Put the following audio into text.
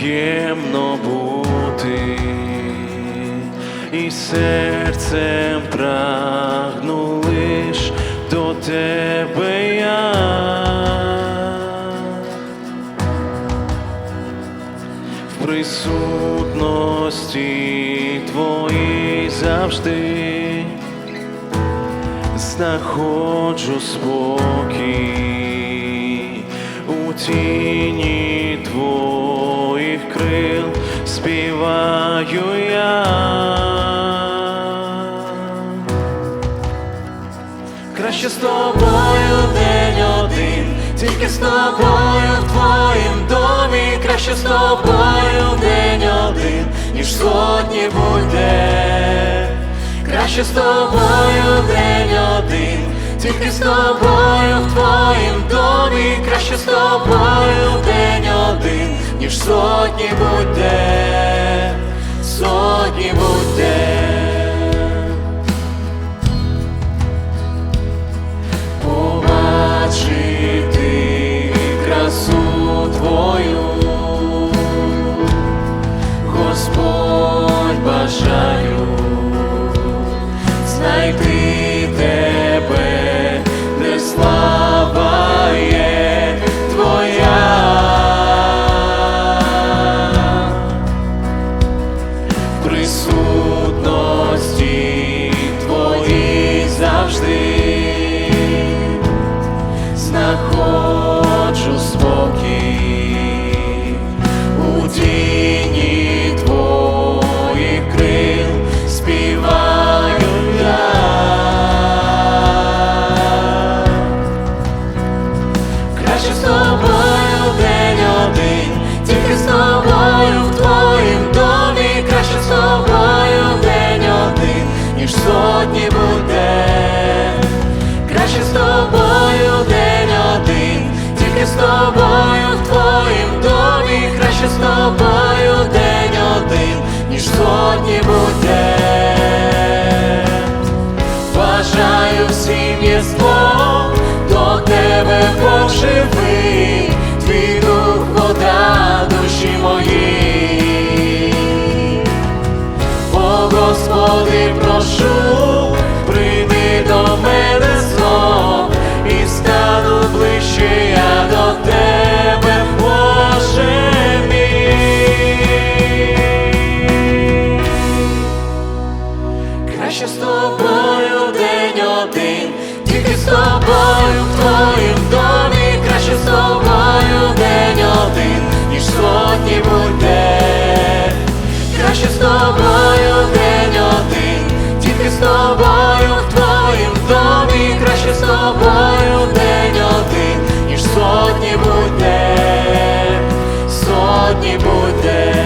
приємно бути, і серцем прагну лиш до тебе я. В присутності твоїй завжди знаходжу спокій у тіні крил співаю я. Краще з тобою день один, тільки з тобою в твоїм домі, краще з тобою день один, ніж сотні буде. Краще з тобою день один, тільки з тобою в твоїм домі, краще з тобою день один, ніж сотні буде, сотні буде. Краще з тобою день один, тільки з тобою в твоїм домі, краще з тобою день один, ніж сотні буде. Краще з тобою день один, тільки з тобою в твоїм домі, краще з тобою день один, ніж сотні буде. Бажаю всім єство прошу, прийди до мене знов і стану ближче я до тебе, Боже мій. Краще з тобою день один, тільки з тобою в твоїм домі, краще з тобою день один, ніж сотні буде. тобою день один, ніж сотні буде, сотні буде.